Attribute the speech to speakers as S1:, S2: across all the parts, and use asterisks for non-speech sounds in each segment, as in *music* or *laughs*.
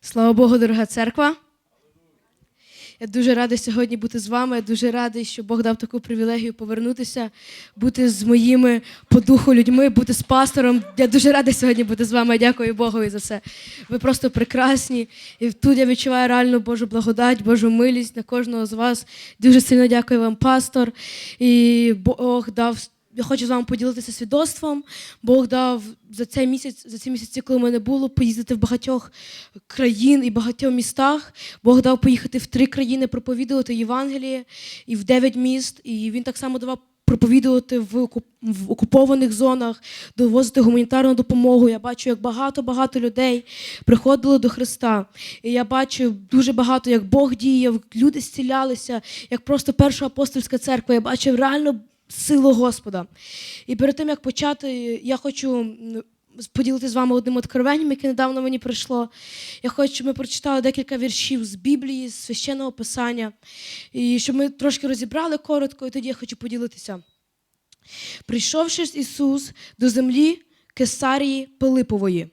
S1: Слава Богу, дорога церква. Я дуже радий сьогодні бути з вами. Я дуже радий, що Бог дав таку привілегію повернутися, бути з моїми по духу людьми, бути з пастором. Я дуже радий сьогодні бути з вами. Дякую Богові за це. Ви просто прекрасні. І тут я відчуваю реальну Божу благодать, Божу милість на кожного з вас. Дуже сильно дякую вам, пастор. І Бог дав. Я хочу з вами поділитися свідоцтвом. Бог дав за цей місяць, за ці місяці, коли мене було, поїздити в багатьох країн і багатьох містах. Бог дав поїхати в три країни, проповідувати Євангеліє і в дев'ять міст. І він так само давав проповідувати в, окупованих зонах, довозити гуманітарну допомогу. Я бачу, як багато-багато людей приходили до Христа. І я бачу дуже багато, як Бог діяв, люди зцілялися, як просто перша апостольська церква. Я бачив реально силу Господа. І перед тим як почати, я хочу поділитися з вами одним откровенням, яке недавно мені прийшло. Я хочу, щоб ми прочитали декілька віршів з Біблії, з священного писання, і щоб ми трошки розібрали коротко, і тоді я хочу поділитися. Прийшовши Ісус до землі Кесарії Пилипової.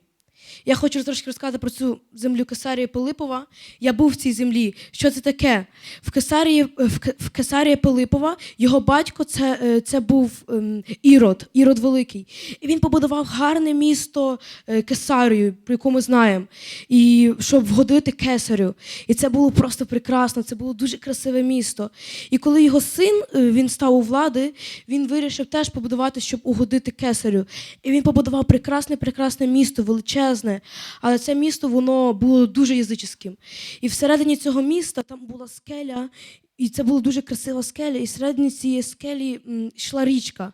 S1: Я хочу трошки розказати про цю землю Кесарії Пилипова. Я був в цій землі. Що це таке? В Кесарії, в Ке- в Кесарії Пилипова його батько це, е, це був ем, Ірод, Ірод Великий. І він побудував гарне місто е, Кесарію, про яку ми знаємо, і щоб вгодити кесарю. І це було просто прекрасно, це було дуже красиве місто. І коли його син е, він став у влади, він вирішив теж побудувати, щоб угодити кесарю. І він побудував прекрасне, прекрасне місто, величезне. Але це місто воно було дуже язичським. І всередині цього міста там була скеля, і це була дуже красива скеля, і всередині цієї скелі йшла річка.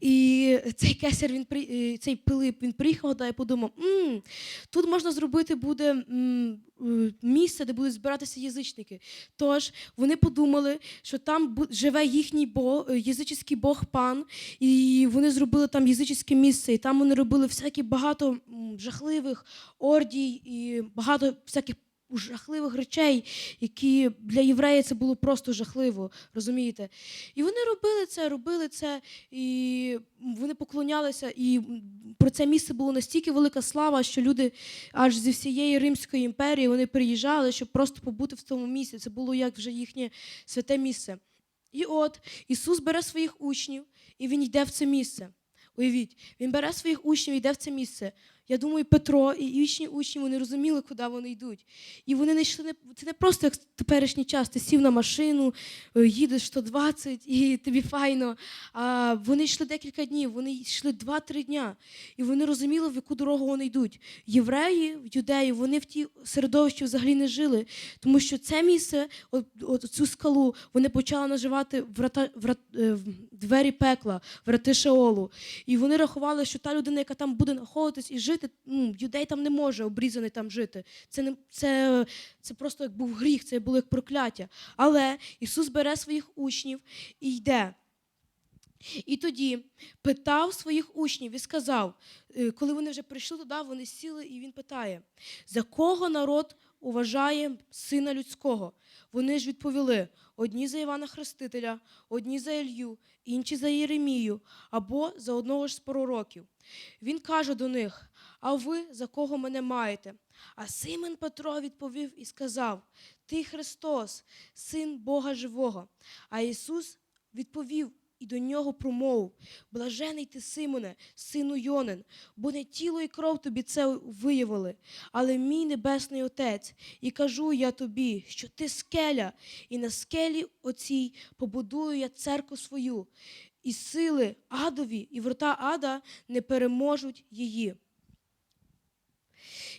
S1: І цей кесар, він при- е, цей Пилип, він приїхав да, і подумав: м тут можна зробити буде е, місце, де будуть збиратися язичники. Тож вони подумали, що там живе їхній бог, е, язичний бог пан, і вони зробили там язичське місце, і там вони робили всякі багато жахливих ордій і багато всяких жахливих речей, які для єврея це було просто жахливо, розумієте? І вони робили це, робили це, і вони поклонялися, і про це місце було настільки велика слава, що люди аж зі всієї Римської імперії вони приїжджали, щоб просто побути в тому місці. Це було як вже їхнє святе місце. І от Ісус бере своїх учнів, і Він йде в це місце. Уявіть, він бере своїх учнів і йде в це місце. Я думаю, Петро і інші учні вони розуміли, куди вони йдуть. І вони не йшли не це не просто як теперішній час. Ти сів на машину, е, їдеш 120 і тобі файно. А вони йшли декілька днів, вони йшли 2-3 дня. І вони розуміли, в яку дорогу вони йдуть. Євреї, юдеї, вони в тій середовищі взагалі не жили, тому що це місце, от, от цю скалу, вони почали називати врата, врат, е, двері пекла, врати Шеолу. І вони рахували, що та людина, яка там буде знаходитись і жити, ну, юдей там не може обрізаний там жити. Це, не, це, це просто як був гріх, це було як прокляття. Але Ісус бере своїх учнів і йде. І тоді питав своїх учнів і сказав, е, коли вони вже прийшли туди, вони сіли, і він питає: за кого народ уважає сина людського? Вони ж відповіли: одні за Івана Хрестителя, одні за Ілью, інші за Єремію, або за одного ж з пророків. Він каже до них: А ви за кого мене маєте? А Симон Петро відповів і сказав: Ти Христос, син Бога живого. А Ісус відповів і до нього промовив: Блажений ти, Симоне, сину Йонин, бо не тіло і кров тобі це виявили, але мій небесний Отець. І кажу я тобі, що ти скеля, і на скелі оцій побудую я церкву свою, і сили адові, і врата ада не переможуть її.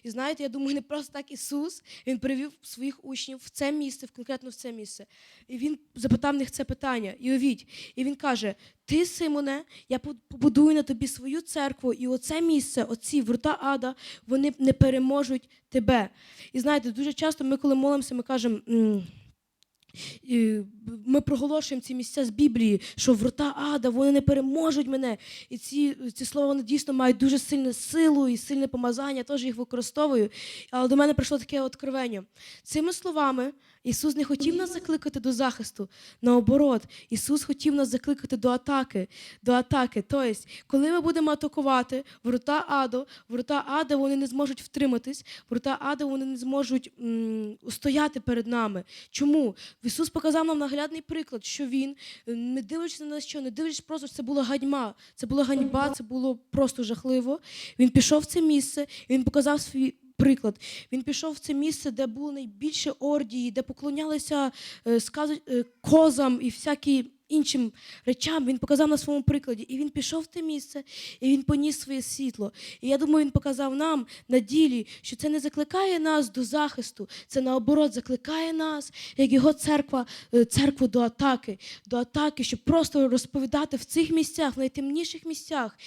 S1: І знаєте, я думаю, не просто так Ісус Він привів своїх учнів в це місце, в конкретно в це місце. І Він запитав них це питання. І увіть, і він каже: Ти, Симоне, я побудую на тобі свою церкву, і оце місце, оці врата ада, вони не переможуть тебе. І знаєте, дуже часто ми, коли молимося, ми кажемо. «М, І ми проголошуємо ці місця з Біблії, що врата ада, вони не переможуть мене. І ці, ці слова вони дійсно мають дуже сильну силу і сильне помазання, теж їх використовую. Але до мене прийшло таке откровення. Цими словами Ісус не хотів нас закликати до захисту. Наоборот, Ісус хотів нас закликати до атаки. До атаки. Тобто, коли ми будемо атакувати ворота аду, ворота ада вони не зможуть втриматись, ворота ада вони не зможуть м, устояти перед нами. Чому? Ісус показав нам наглядний приклад, що Він, е, не дивлячись на що, не дивлячись просто, що це була ганьба, це була ганьба, це було просто жахливо. Він пішов в це місце, і він показав свій. Приклад, він пішов в це місце, де було найбільше ордії, де поклонялися е, сказу- е, козам і всякі іншим речам. Він показав на своєму прикладі. І він пішов в те місце, і він поніс своє світло. І я думаю, він показав нам на ділі, що це не закликає нас до захисту, це наоборот закликає нас, як його церква, е, церкву до атаки, до атаки, щоб просто розповідати в цих місцях, в найтемніших місцях,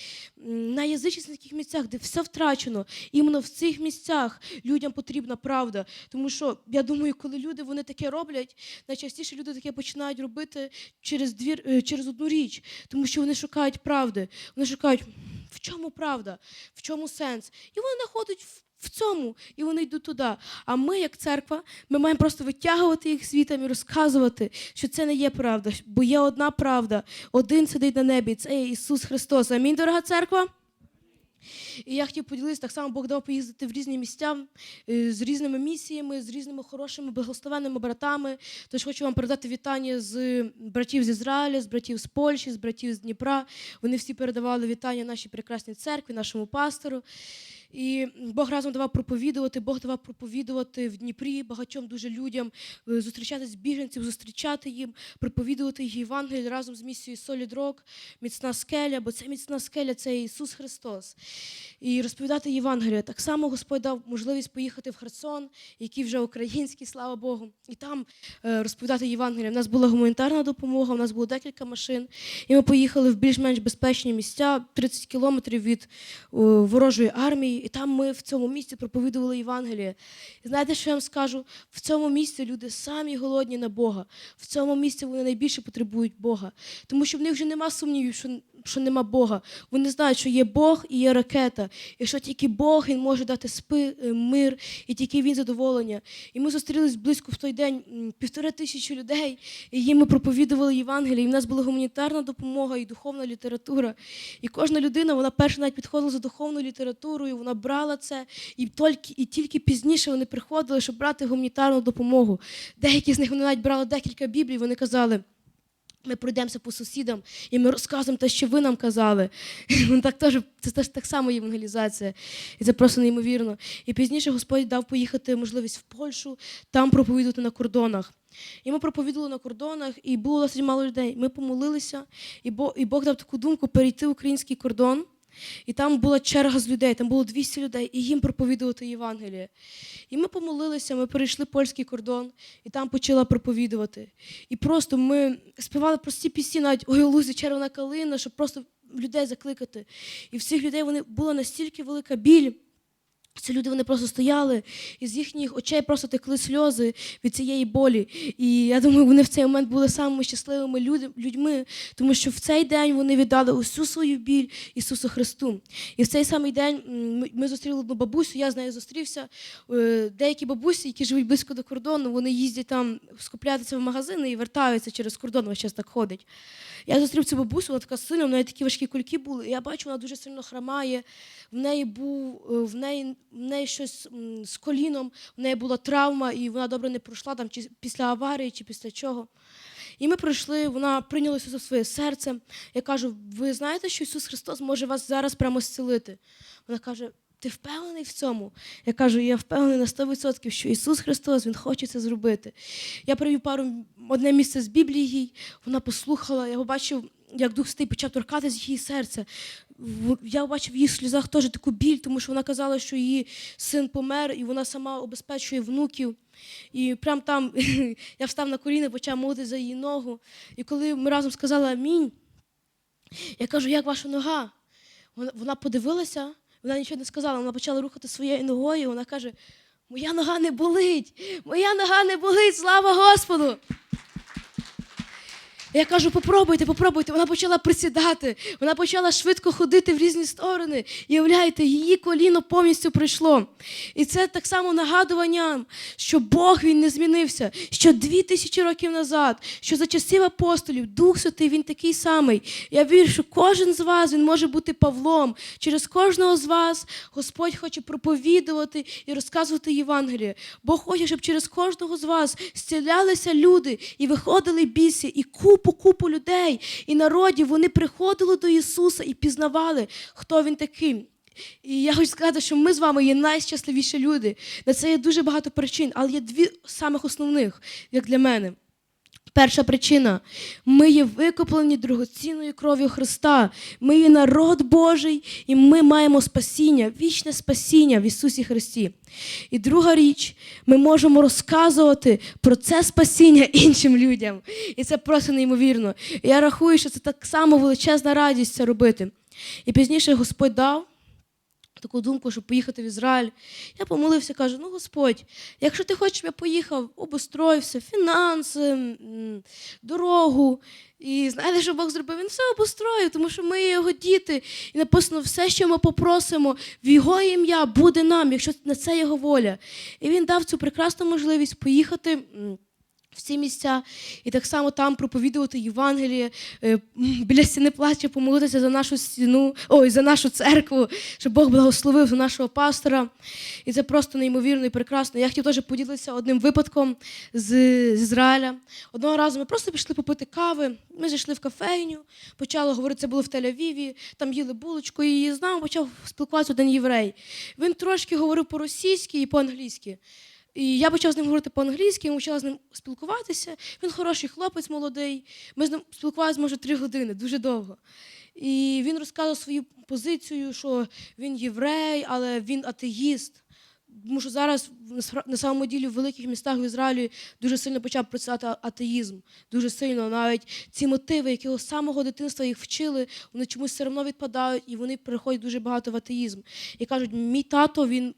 S1: на язичницьких місцях, де все втрачено. Іменно в цих місцях людям потрібна правда. Тому що я думаю, коли люди вони таке роблять, найчастіше люди таке починають робити через двір, е, через одну річ, тому що вони шукають правди. Вони шукають, в чому правда, в чому сенс. І вони знаходять. В цьому і вони йдуть туди. А ми, як церква, ми маємо просто витягувати їх світом і розказувати, що це не є правда, бо є одна правда. Один сидить на небі. Це є Ісус Христос. Амінь, дорога церква. І я хотів поділитися, так само Бог дав поїздити в різні місця е, з різними місіями, з різними хорошими, благословенними братами. Тож хочу вам передати вітання з братів з Ізраїля, з братів з Польщі, з братів з Дніпра. Вони всі передавали вітання нашій прекрасній церкві, нашому пастору. І Бог разом давав проповідувати, Бог давав проповідувати в Дніпрі багатьом дуже людям, е, зустрічати з біженців, зустрічати їм, проповідувати їх Євангеліє разом з місією Solid Rock, міцна скеля, бо це міцна скеля, це Ісус Христос. І розповідати Євангеліє. Так само Господь дав можливість поїхати в Херсон, який вже український, слава Богу, і там е, розповідати Євангеліє. У нас була гуманітарна допомога, у нас було декілька машин, і ми поїхали в більш-менш безпечні місця, 30 кілометрів від ворожої армії, і там ми в цьому місці проповідували Євангеліє. І знаєте, що я вам скажу? В цьому місці люди самі голодні на Бога. В цьому місці вони найбільше потребують Бога. Тому що в них вже нема сумнівів, що, що нема Бога. Вони знають, що є Бог і є ракета. І що тільки Бог він може дати спи, е, мир, і тільки він задоволення. І ми зустрілись близько в той день півтори тисячі людей, і їм ми проповідували Євангеліє. І в нас була гуманітарна допомога і духовна література. І кожна людина, вона перша навіть підходила за духовною літературою, вона брала це, і тільки, і тільки пізніше вони приходили, щоб брати гуманітарну допомогу. Деякі з них вони навіть брали декілька біблій, вони казали. Ми пройдемося по сусідам, і ми розказуємо те, що ви нам казали. *laughs* Так, теж, це теж так само євангелізація. І це просто неймовірно. І пізніше Господь дав поїхати можливість в Польщу, там проповідувати на кордонах. І ми проповідували на кордонах, і було досить мало людей. Ми помолилися, і Бог, дав таку думку перейти український кордон. І там була черга з людей, там було 200 людей, і їм проповідувати Євангеліє. І ми помолилися, ми перейшли польський кордон, і там почала проповідувати. І просто ми співали прості пісні, навіть ой, лузі червона калина, щоб просто людей закликати. І всіх людей вони була настільки велика біль. Ці люди вони просто стояли, і з їхніх очей просто текли сльози від цієї болі. І я думаю, вони в цей момент були самими щасливими людьми, тому що в цей день вони віддали усю свою біль Ісусу Христу. І в цей самий день ми- зустріли одну бабусю, я з нею зустрівся. Е, Деякі бабусі, які живуть близько до кордону, вони їздять там скуплятися в магазини і вертаються через кордон, весь час так ходить. Я зустрів цю бабусю, вона така сильна, в неї такі важкі кульки були. І я бачу, вона дуже сильно хромає. В неї був е, в неї, в неї щось з коліном, в неї була травма, і вона добре не пройшла там чи після аварії, чи після чого. І ми пройшли, вона прийняла Ісуса своє серце. Я кажу: ви знаєте, що Ісус Христос може вас зараз прямо зцілити? Вона каже. Ти впевнений в цьому? Я кажу, я впевнений на 100%, що Ісус Христос Він хоче це зробити. Я привів пару одне місце з Біблії, вона послухала, я побачив, як Дух Святий почав торкатись її серця. Я бачив в її сльозах теж таку біль, тому що вона казала, що її син помер, і вона сама обезпечує внуків. І прямо там *laughs* я встав на коліна, почав молити за її ногу. І коли ми разом сказали амінь, я кажу, як ваша нога? Вона подивилася, вона нічого не сказала, вона почала рухати своєю ногою, вона каже: Моя нога не болить, моя нога не болить, слава Господу! Я кажу, попробуйте, попробуйте. Вона почала присідати, вона почала швидко ходити в різні сторони. І уявляєте, її коліно повністю пройшло. І це так само нагадування, що Бог він не змінився, що дві тисячі років назад, що за часів апостолів Дух Святий він такий самий. Я вірю, що кожен з вас він може бути Павлом. Через кожного з вас Господь хоче проповідувати і розказувати Євангеліє. Бог хоче, щоб через кожного з вас зцілялися люди і виходили бісі, і купу, купу людей, і народів вони приходили до Ісуса і пізнавали, хто Він такий. І я хочу сказати, що ми з вами є найщасливіші люди. На це є дуже багато причин, але є дві самих основних, як для мене. Перша причина ми є викуплені дорогоцінною кров'ю Христа. Ми є народ Божий, і ми маємо спасіння, вічне спасіння в Ісусі Христі. І друга річ, ми можемо розказувати про це спасіння *laughs* іншим людям. І це просто неймовірно. І я рахую, що це так само величезна радість це робити. І пізніше Господь дав таку думку, щоб поїхати в Ізраїль. Я помолився, кажу: ну Господь, якщо ти хочеш, я поїхав, обустрой все, фінанси, дорогу. І знаєте, що Бог зробив? Він все обустроїв, тому що ми його діти. І написано, все, що ми попросимо, в його ім'я буде нам, якщо на це його воля. І він дав цю прекрасну можливість поїхати. М, в ці місця і так само там проповідувати Євангеліє, е, біля стіни плача, помолитися за нашу стіну, ой, за нашу церкву, щоб Бог благословив за нашого пастора. І це просто неймовірно і прекрасно. Я хотів теж поділитися одним випадком з, з Ізраїля. Одного разу ми просто пішли попити кави. Ми зайшли в кафейню, почали говорити, це було в Тель-Авіві, там їли булочку, і з нами почав спілкуватися один єврей. Він трошки говорив по-російськи і по-англійськи. І я почав з ним говорити по-англійськи, ми почали з ним спілкуватися. Він хороший хлопець молодий. Ми з ним спілкувалися, може, три години, дуже довго. І він розказував свою позицію, що він єврей, але він атеїст. Тому що зараз на самому ділі в великих містах в Ізраїлі дуже сильно почав працювати атеїзм. Дуже сильно. Навіть ці мотиви, які з самого дитинства їх вчили, вони чомусь все одно відпадають, і вони переходять дуже багато в атеїзм. І кажуть, мій тато він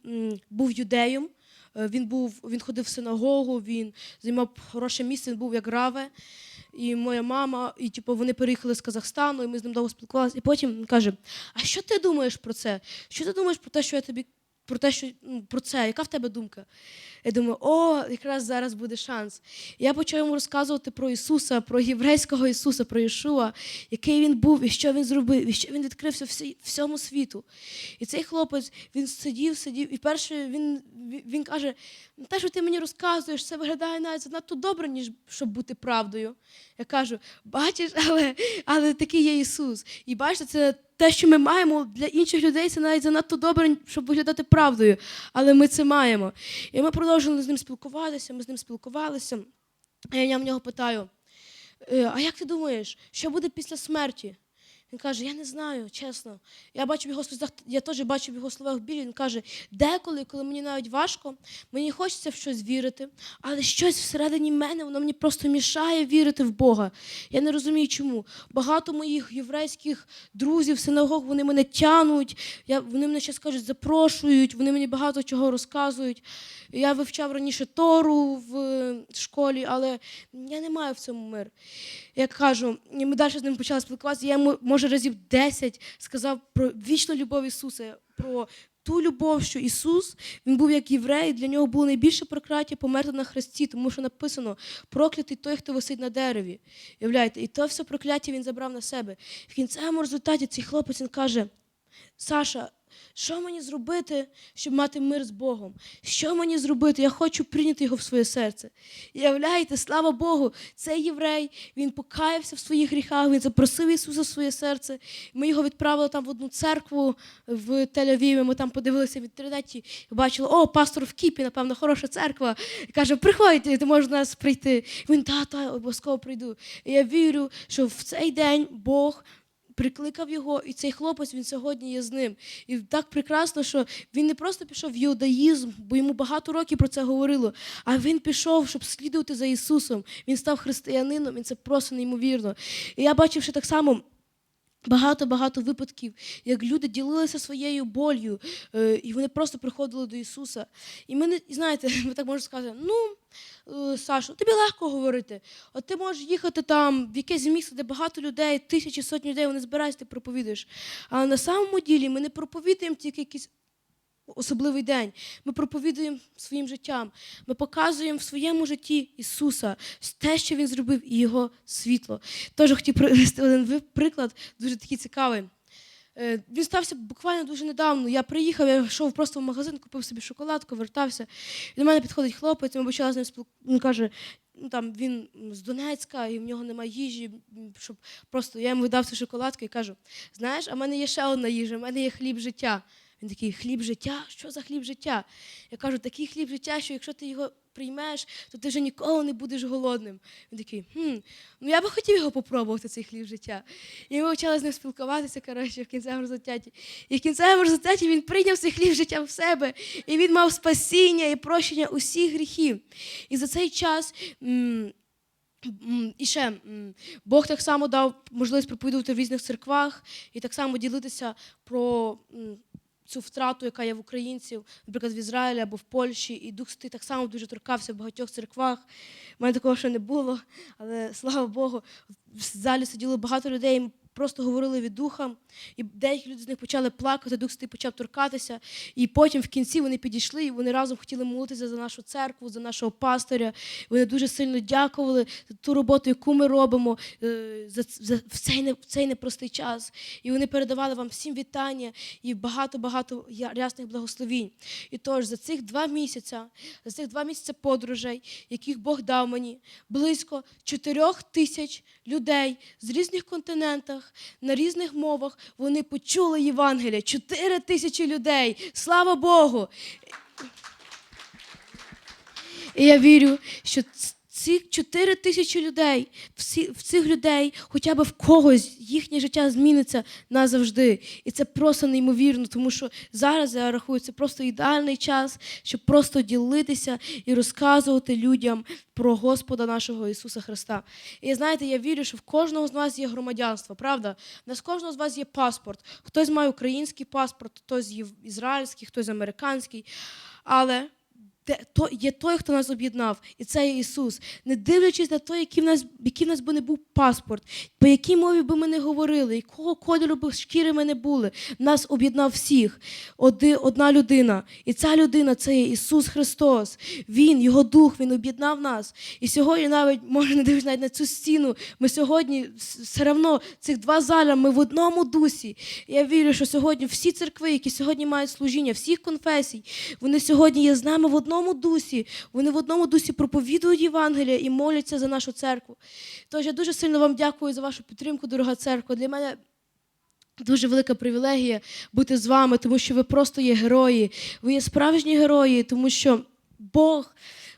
S1: був юдеєм. Е, Він був, він ходив в синагогу, він займав хороше місце, він був як раве. І моя мама, і типу, вони переїхали з Казахстану, і ми з ним довго спілкувалися. І потім він каже: А що ти думаєш про це? Що ти думаєш про те, що я тобі про те, що ну, про це? Яка в тебе думка? Я думаю, о, якраз зараз буде шанс. Я почав йому розказувати про Ісуса, про єврейського Ісуса, про Ішуа, який він був, і що він зробив, і що він відкрився всьому світу. І цей хлопець він сидів, сидів, і перше він, він, каже: те, що ти мені розказуєш, це виглядає навіть занадто добре, ніж щоб бути правдою. Я кажу, бачиш, *laughs* але, але такий є Ісус. І бачите, це те, що ми маємо для інших людей, це навіть занадто добре, щоб виглядати правдою. Але ми це маємо. І ми продовжили з ним спілкуватися, ми з ним спілкувалися. А я в нього питаю: «Е, а як ти думаєш, що буде після смерті? Він каже: Я не знаю, чесно. Я бачу в його сльозах, я теж бачу в його словах біль. Він каже: деколи, коли мені навіть важко, мені хочеться в щось вірити, але щось всередині мене, воно мені просто мішає вірити в Бога. Я не розумію, чому. Багато моїх єврейських друзів, синагог, вони мене тянуть, я, вони мене ще скажуть, запрошують, вони мені багато чого розказують. Я вивчав раніше Тору в е, школі, але я не маю в цьому мир. Я кажу, ми далі з ним почали спілкуватися. Я йому, може, разів 10 сказав про вічну любов Ісуса, про ту любов, що Ісус, Він був як єврей, для нього було найбільше прокляття померти на хресті, тому що написано проклятий той, хто висить на дереві. Уявляєте, і то все прокляття він забрав на себе. В кінцевому результаті цей хлопець він каже: Саша, що мені зробити, щоб мати мир з Богом? Що мені зробити? Я хочу прийняти його в своє серце. І Уявляєте, слава Богу, цей єврей, він покаявся в своїх гріхах, він запросив Ісуса в своє серце. Ми його відправили там в одну церкву в Тель-Авіві, Ми там подивилися в інтернеті бачили, о, пастор в Кіпі, напевно, хороша церква. І каже, приходьте, ти можеш до нас прийти. Він, та, та, обов'язково прийду. І я вірю, що в цей день Бог прикликав його, і цей хлопець він сьогодні є з ним. І так прекрасно, що він не просто пішов в юдаїзм, бо йому багато років про це говорило, а він пішов, щоб слідувати за Ісусом. Він став християнином, і це просто неймовірно. І я бачив, що так само. Багато-багато випадків, як люди ділилися своєю болью, е, і вони просто приходили до Ісуса. І ми не знаєте, *laughs* ми так можемо сказати, ну, е, Сашу, тобі легко говорити. От ти можеш їхати там в якесь місто, де багато людей, тисячі, сотні людей, вони збираються, ти проповідуєш. Але на самому ділі ми не проповідуємо тільки якісь особливий день. Ми проповідуємо своїм життям. Ми показуємо в своєму житті Ісуса, те, що Він зробив, і Його світло. Теж хотів привести один приклад, дуже такий цікавий. Е, Він стався буквально дуже недавно. Я приїхав, я йшов просто в магазин, купив собі шоколадку, вертався. І до мене підходить хлопець, ми почали з ним спілкуватися. Він каже, ну там він з Донецька, і в нього немає їжі, щоб просто я йому віддав цю шоколадку і кажу: знаєш, а в мене є ще одна їжа, в мене є хліб життя. Він такий, хліб життя? Що за хліб життя? Я кажу, такий хліб життя, що якщо ти його приймеш, то ти вже ніколи не будеш голодним. Він такий, хм, ну я би хотів його попробувати, цей хліб життя. І ми почали з ним спілкуватися, коротше, в кінцевому результаті. І в кінцевому результаті він прийняв цей хліб життя в себе, і він мав спасіння і прощення усіх гріхів. І за цей час. І ще Бог так само дав можливість проповідувати в різних церквах і так само ділитися про цю втрату, яка є в українців, наприклад, в Ізраїлі або в Польщі. І Дух Святий так само дуже торкався в багатьох церквах. У мене такого ще не було, але слава Богу, в залі сиділо багато людей. Просто говорили від духа, і деякі люди з них почали плакати, Дух Святий почав торкатися. І потім в кінці вони підійшли і вони разом хотіли молитися за нашу церкву, за нашого пастиря. Вони дуже сильно дякували за ту роботу, яку ми робимо е, за, за в, цей, в цей непростий час. І вони передавали вам всім вітання і багато-багато рясних благословінь. І тож за цих два місяці, за цих два місяці подорожей, яких Бог дав мені, близько чотирьох тисяч людей з різних континентах, на різних мовах, вони почули Євангелія. Чотири тисячі людей. Слава Богу! І я вірю, що ці чотири тисячі людей, всі, в цих людей, хоча б в когось їхнє життя зміниться назавжди. І це просто неймовірно, тому що зараз я рахую, це просто ідеальний час, щоб просто ділитися і розказувати людям про Господа нашого Ісуса Христа. І знаєте, я вірю, що в кожного з нас є громадянство, правда? У нас кожного з вас є паспорт. Хтось має український паспорт, хтось ізраїльський, хтось американський. Але то, є той, хто нас об'єднав, і це є Ісус. Не дивлячись на те, який в нас, який в нас би не був паспорт, по якій мові би ми не говорили, якого кольору би шкіри ми не були, нас об'єднав всіх. Оди, одна людина. І ця людина це є Ісус Христос. Він, Його Дух, Він об'єднав нас. І сьогодні, навіть, може, не дивлячись навіть на цю стіну, ми сьогодні все одно цих два заля, ми в одному дусі. Я вірю, що сьогодні всі церкви, які сьогодні мають служіння, всіх конфесій, вони сьогодні є з нами в одному дусі. Вони в одному дусі проповідують Євангелія і моляться за нашу церкву. Тож я дуже сильно вам дякую за вашу підтримку, дорога церква. Для мене Дуже велика привілегія бути з вами, тому що ви просто є герої. Ви є справжні герої, тому що Бог,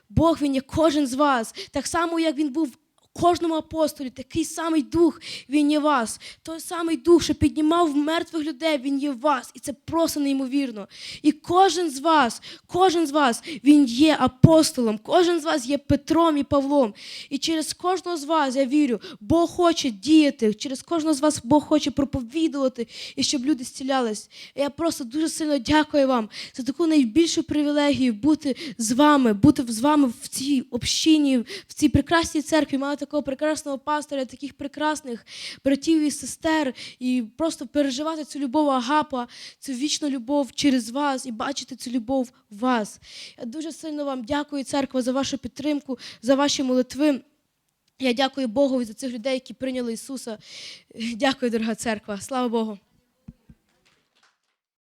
S1: Бог він є кожен з вас. Так само, як він був кожному апостолі, такий самий дух він є вас. Той самий дух, що піднімав мертвих людей, він є вас. І це просто неймовірно. І кожен з вас, кожен з вас, він є апостолом, кожен з вас є Петром і Павлом. І через кожного з вас, я вірю, Бог хоче діяти, через кожного з вас Бог хоче проповідувати, і щоб люди зцілялись. Я просто дуже сильно дякую вам за таку найбільшу привілегію бути з вами, бути з вами в цій общині, в цій прекрасній церкві, мати такого прекрасного пастора, таких прекрасних братів і сестер, і просто переживати цю любов Агапа, цю вічну любов через вас і бачити цю любов в вас. Я дуже сильно вам дякую, церква, за вашу підтримку, за ваші молитви. Я дякую Богу за цих людей, які прийняли Ісуса. Дякую, дорога церква. Слава Богу.